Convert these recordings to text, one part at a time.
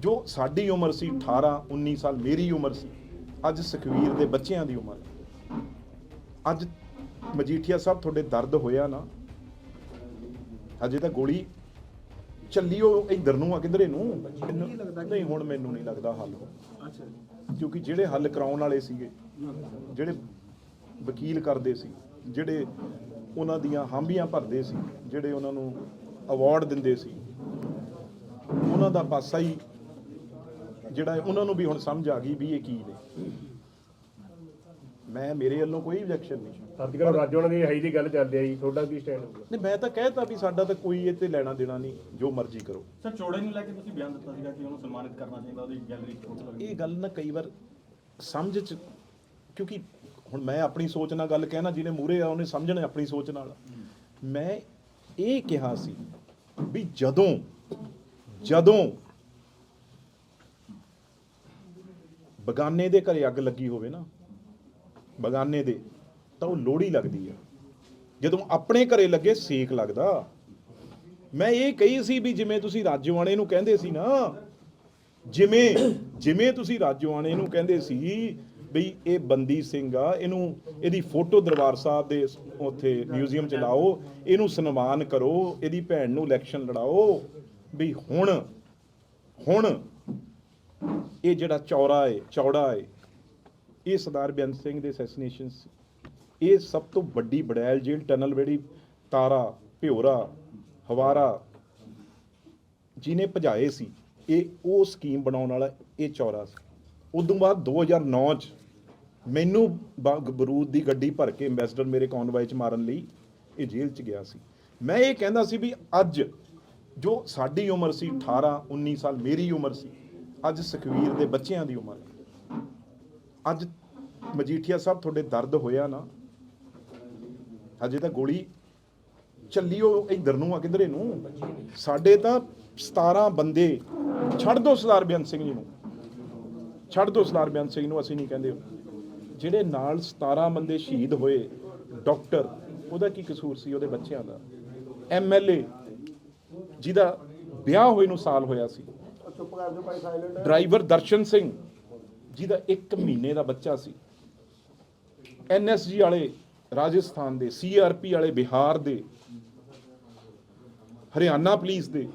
ਜੋ ਸਾਡੀ ਉਮਰ ਸੀ 18 19 ਸਾਲ ਮੇਰੀ ਉਮਰ ਸੀ ਅੱਜ ਸੁਖਵੀਰ ਦੇ ਬੱਚਿਆਂ ਦੀ ਉਮਰ। ਅੱਜ ਮਜੀਠੀਆ ਸਾਹਿਬ ਤੁਹਾਡੇ ਦਰਦ ਹੋਇਆ ਨਾ ਅਜੇ ਤਾਂ ਗੋਲੀ ਚੱਲੀ ਉਹ ਇੱਧਰ ਨੂੰ ਆ ਕਿਧਰੇ ਨੂੰ? ਮੈਨੂੰ- ਨਹੀਂ ਹੁਣ ਮੈਨੂੰ ਨਹੀਂ ਲੱਗਦਾ ਹੱਲ। ਹੋ ਕਿਉਂਕਿ ਜਿਹੜੇ ਹੱਲ ਕਰਾਉਣ ਵਾਲੇ ਸੀਗੇ ਜਿਹੜੇ ਵਕੀਲ ਕਰਦੇ ਸੀ ਜਿਹੜੇ ਉਹਨਾਂ ਦੀਆਂ ਹਾਮੀਆਂ ਭਰਦੇ ਸੀ ਜਿਹੜੇ ਉਹਨਾਂ ਨੂੰ ਅਵਾਰਡ ਦਿੰਦੇ ਸੀ ਉਹਨਾਂ ਦਾ ਪਾਸਾ ਹੀ ਜਿਹੜਾ ਹੈ, ਉਹਨਾਂ ਨੂੰ ਵੀ ਹੁਣ ਸਮਝ ਆ ਗਈ ਵੀ ਇਹ ਕੀ ਨੇ। ਮੈਂ ਮੇਰੇ ਵੱਲੋਂ ਕੋਈ ਆਬਜੈਕਸ਼ਨ ਨਹੀਂ। ਸਤਿਗੁਰੂ ਰਾਜੋਂ ਦੀ ਹਾਈ ਦੀ ਗੱਲ ਚੱਲਦੀ ਆਈ ਤੁਹਾਡਾ ਕੀ ਸਟੈਂਡ ਹੋਊਗਾ? ਨਹੀਂ ਮੈਂ ਤਾਂ ਕਹਿਤਾ ਵੀ ਸਾਡਾ ਤਾਂ ਕੋਈ ਇਹ ਤੇ ਲੈਣਾ ਦੇਣਾ ਨਹੀਂ ਜੋ ਮਰਜ਼ੀ ਕਰੋ। ਸਰ ਚੋੜੇ ਨੂੰ ਲੈ ਕੇ ਤੁਸੀਂ ਬਿਆਨ ਦਿੱਤਾ ਸੀਗਾ ਕਿ ਉਹਨੂੰ ਸਨਮਾਨਿਤ ਕਰਨਾ ਚਾਹੀਦਾ ਉਹਦੀ ਗੈਲਰੀ ਚ ਫੋਟੋ ਲੱਗੀ ਇਹ ਗੱਲ ਨਾ ਕਈ ਵਾਰ ਸਮਝ ਚ ਕਿਉਂਕਿ ਹੁਣ ਮੈਂ ਆਪਣੀ ਸੋਚ ਨਾਲ ਗੱਲ ਕਹਿਣਾ ਜਿਹਨੇ ਮੂਰੇ ਆ ਉਹਨੇ ਸਮਝਣਾ ਆਪਣੀ ਸੋਚ ਨਾਲ। ਮੈਂ ਇਹ ਕਿਹਾ ਸੀ ਵੀ ਜਦੋਂ ਜਦੋਂ ਬਗਾਨੇ ਦੇ ਘਰੇ ਅੱਗ ਲੱਗੀ ਹੋਵੇ ਨਾ, ਬਗਾਨੇ ਦੇ, ਤਾਂ ਉਹ ਲੋੜੀ ਲੱਗਦੀ ਆ। ਜਦੋਂ ਆਪਣੇ ਘਰੇ ਲੱਗੇ ਸੇਕ ਲੱਗਦਾ। ਮੈਂ ਇਹ ਕਹੀ ਸੀ ਵੀ ਜਿਵੇਂ ਤੁਸੀਂ ਰਾਜਵਾਣੇ ਨੂੰ ਕਹਿੰਦੇ ਸੀ ਨਾ, ਜਿਵੇਂ ਜਿਵੇਂ ਤੁਸੀਂ ਰਾਜਵਾਣੇ ਨੂੰ ਕਹਿੰਦੇ ਸੀ ਵੀ ਇਹ ਬੰਦੀ ਸਿੰਘ ਆ, ਇਹਨੂੰ, ਇਹਦੀ ਫੋਟੋ ਦਰਬਾਰ ਸਾਹਿਬ ਦੇ ਉੱਥੇ ਮਿਊਜ਼ੀਅਮ ਚ ਲਾਓ, ਇਹਨੂੰ ਸਨਮਾਨ ਕਰੋ, ਇਹਦੀ ਭੈਣ ਨੂੰ ਇਲੈਕਸ਼ਨ ਲੜਾਓ, ਵੀ ਹੁਣ ਹੁਣ ਇਹ ਜਿਹੜਾ ਚੌਰਾ ਏ, ਚੌੜਾ ਹੈ ਇਹ ਸਰਦਾਰ ਬੇਅੰਤ ਸਿੰਘ ਦੇ ਅਸੈਸੀਨੇਸ਼ਨ ਇਹ ਸਭ ਤੋਂ ਵੱਡੀ ਬੜੈਲ ਜੇਲ੍ਹ, ਟਨਲ ਜਿਹੜੀ ਤਾਰਾ, ਭਿਓਰਾ, ਹਵਾਰਾ, ਜਿਹਨੇ ਭਜਾਏ ਸੀ, ਇਹ ਉਹ ਸਕੀਮ ਬਣਾਉਣ ਵਾਲਾ ਇਹ ਚੌਰਾ ਸੀ। ਉਦੋਂ ਬਾਅਦ 2009 ਚ ਮੈਨੂੰ ਬ- ਬਰੂਦ ਦੀ ਗੱਡੀ ਭਰ ਕੇ ਐਮਬੈਸਡਰ ਮੇਰੇ ਕੌਨਵਾਈ ਚ ਮਾਰਨ ਲਈ ਇਹ ਜੇਲ੍ਹ ਚ ਗਿਆ ਸੀ। ਮੈਂ ਇਹ ਕਹਿੰਦਾ ਸੀ ਵੀ ਅੱਜ ਜੋ ਸਾਡੀ ਉਮਰ ਸੀ 18 19 ਸਾਲ ਮੇਰੀ ਉਮਰ ਸੀ ਅੱਜ ਸੁਖਵੀਰ ਦੇ ਬੱਚਿਆਂ ਦੀ ਉਮਰ। ਹੈ। ਅੱਜ ਮਜੀਠੀਆ ਸਾਹਿਬ ਤੁਹਾਡੇ ਦਰਦ ਹੋਇਆ ਨਾ, ਹਜੇ ਤਾਂ ਗੋਲੀ ਚੱਲੀ ਉਹ ਇੱਧਰ ਨੂੰ ਆ, ਕਿਧਰੇ ਨੂੰ? ਸਾਡੇ ਤਾਂ 17 ਬੰਦੇ, ਛੱਡ ਦੋ ਸਰਦਾਰ ਬੇਅੰਤ ਸਿੰਘ ਜੀ ਨੂੰ। ਛੱਡ ਦੋ ਸਰਦਾਰ ਬੇਅੰਤ ਸਿੰਘ ਨੂੰ, ਅਸੀਂ ਨਹੀਂ ਕਹਿੰਦੇ। ਜਿਹੜੇ ਨਾਲ 17 ਬੰਦੇ ਸ਼ਹੀਦ ਹੋਏ, ਡਾਕਟਰ, ਉਹਦਾ ਕੀ ਕਸੂਰ ਸੀ ਉਹਦੇ ਬੱਚਿਆਂ ਦਾ? ਐਮਐਲਏ ਜਿਹਦਾ ਵਿਆਹ ਹੋਏ ਨੂੰ ਸਾਲ ਹੋਇਆ ਸੀ। ਡਰਾਈਵਰ ਦਰਸ਼ਨ ਸਿੰਘ, ਜਿਹਦਾ 1 ਮਹੀਨੇ ਦਾ ਬੱਚਾ ਸੀ। ਐਨਐਸਜੀ ਵਾਲੇ ਰਾਜਸਥਾਨ ਦੇ ਸੀਆਰਪੀ ਵਾਲੇ ਬਿਹਾਰ ਦੇ, ਹਰਿਆਣਾ ਪੁਲਿਸ ਦੇ,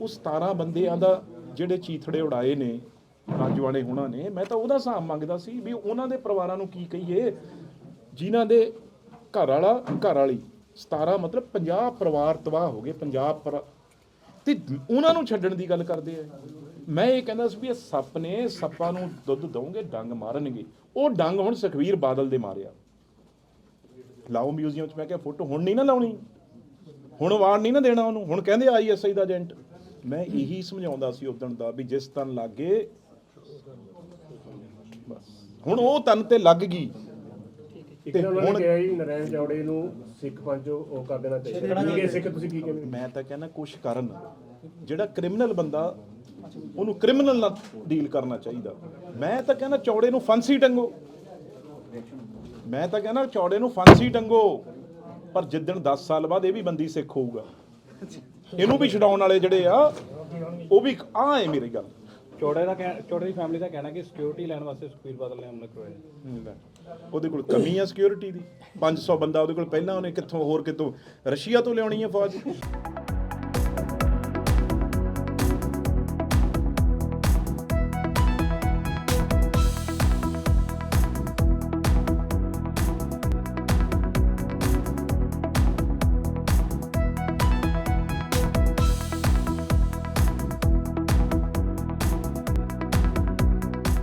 ਉਹ 17 ਬੰਦਿਆਂ ਦਾ ਜਿਹੜੇ ਚੀਥੜੇ ਉਡਾਏ ਨੇ ਰਾਜਵਾਨੇ ਹੁਣਾਂ ਨੇ, ਮੈਂ ਤਾਂ ਉਹਦਾ ਹਿਸਾਬ ਮੰਗਦਾ ਸੀ ਵੀ ਉਹਨਾਂ ਦੇ ਪਰਿਵਾਰਾਂ ਨੂੰ ਕੀ ਕਹੀਏ, ਜਿਨ੍ਹਾਂ ਦੇ ਘਰ ਵਾਲਾ, ਘਰ ਵਾਲੀ 17 ਮਤਲਬ 50 ਪਰਿਵਾਰ ਤਬਾਹ ਹੋ ਗਏ 50 ਪਰ ਤੇ ਉਹਨਾਂ ਨੂੰ ਛੱਡਣ ਦੀ ਗੱਲ ਕਰਦੇ ਆ। ਮੈਂ ਇਹ ਕਹਿੰਦਾ ਸੀ ਵੀ ਇਹ ਸੱਪ ਨੇ ਸੱਪਾਂ ਨੂੰ ਦੁੱਧ ਦਵੋਗੇ ਡੰਗ ਮਾਰਨਗੇ। ਉਹ ਡੰਗ ਹੁਣ ਸੁਖਵੀਰ ਬਾਦਲ ਦੇ ਮਾਰਿਆ। ਲਾਓ ਮਿਊਜ਼ੀਅਮ 'ਚ ਮੈਂ ਕਿਹਾ ਫੋਟੋ ਹੁਣ ਨਹੀਂ ਨਾ ਲਾਉਣੀ। ਹੁਣ ਵਾਰ ਨਹੀਂ ਨਾ ਦੇਣਾ ਉਹਨੂੰ। ਹੁਣ ਕਹਿੰਦੇ ਆਈਐਸਆਈ ਦਾ ਏਜੰਟ। ਮੈਂ ਇਹੀ ਸਮਝਾਉਂਦਾ ਸੀ ਉਦੋਂ ਦਾ ਵੀ ਜਿਸ ਤਨ ਲੱਗੇ ਬਸ। ਹੁਣ ਉਹ ਤਨ ਤੇ ਲੱਗ ਗਈ। ਇੱਕ ਤੇ ਹੁਣ- ਕਿਹਾ ਜੀ ਨਰੈਣ ਚੌੜੇ ਨੂੰ ਸਿੱਖ ਪੰਜ ਉਹ ਕਰ ਦੇਣਾ ਚਾਹੀਦਾ। ਠੀਕ ਹੈ ਸਿੱਖ ਤੁਸੀਂ ਕੀ ਕਹਿੰਦੇ ਮੈਂ ਤਾਂ ਕਹਿੰਦਾ ਕੁਛ ਕਰਨ। ਜਿਹੜਾ ਕ੍ਰਿਮੀਨਲ ਬੰਦਾ ਉਹਨੂੰ ਕ੍ਰਿਮੀਨਲ ਨਾਲ ਡੀਲ ਕਰਨਾ ਚਾਹੀਦਾ। ਮੈਂ ਤਾਂ ਕਹਿੰਦਾ ਚੌੜੇ ਨੂੰ ਫਾਂਸੀ ਟੰਗੋ। ਮੈਂ ਤਾਂ ਕਹਿੰਦਾ ਚੌੜੇ ਨੂੰ ਫਾਂਸੀ ਟੰਗੋ। ਪਰ ਜਿੱਦਣ 10 ਸਾਲ ਬਾਅਦ ਇਹ ਵੀ ਬੰਦੀ ਸਿੱਖ ਹੋਊਗਾ। ਇਹਨੂੰ ਵੀ ਛਡਾਉਣ ਵਾਲੇ ਜਿਹੜੇ ਆ ਉਹ ਵੀ ਆ ਹੈ ਮੇਰੀ ਗੱਲ। ਚੋੜੇ ਦਾ ਚੋੜੇ ਦੀ ਫੈਮਿਲੀ ਦਾ ਕਹਿਣਾ ਕਿ ਸਿਕਿਉਰਿਟੀ ਲੈਣ ਵਾਸਤੇ ਸੁਖਬੀਰ ਬਾਦਲ ਨੇ ਹਮਲਾ ਕਰਵਾਇਆ। ਉਹਦੇ ਕੋਲ ਕਮੀ ਆ ਸਿਕਿਉਰਿਟੀ ਦੀ। 500 ਬੰਦਾ ਉਹਦੇ ਕੋਲ ਪਹਿਲਾਂ ਉਹਨੇ ਕਿੱਥੋਂ ਹੋਰ ਕਿਤੋਂ ਰਸ਼ੀਆ ਤੋਂ ਲਿਆਉਣੀ ਹੈ ਫੌਜ।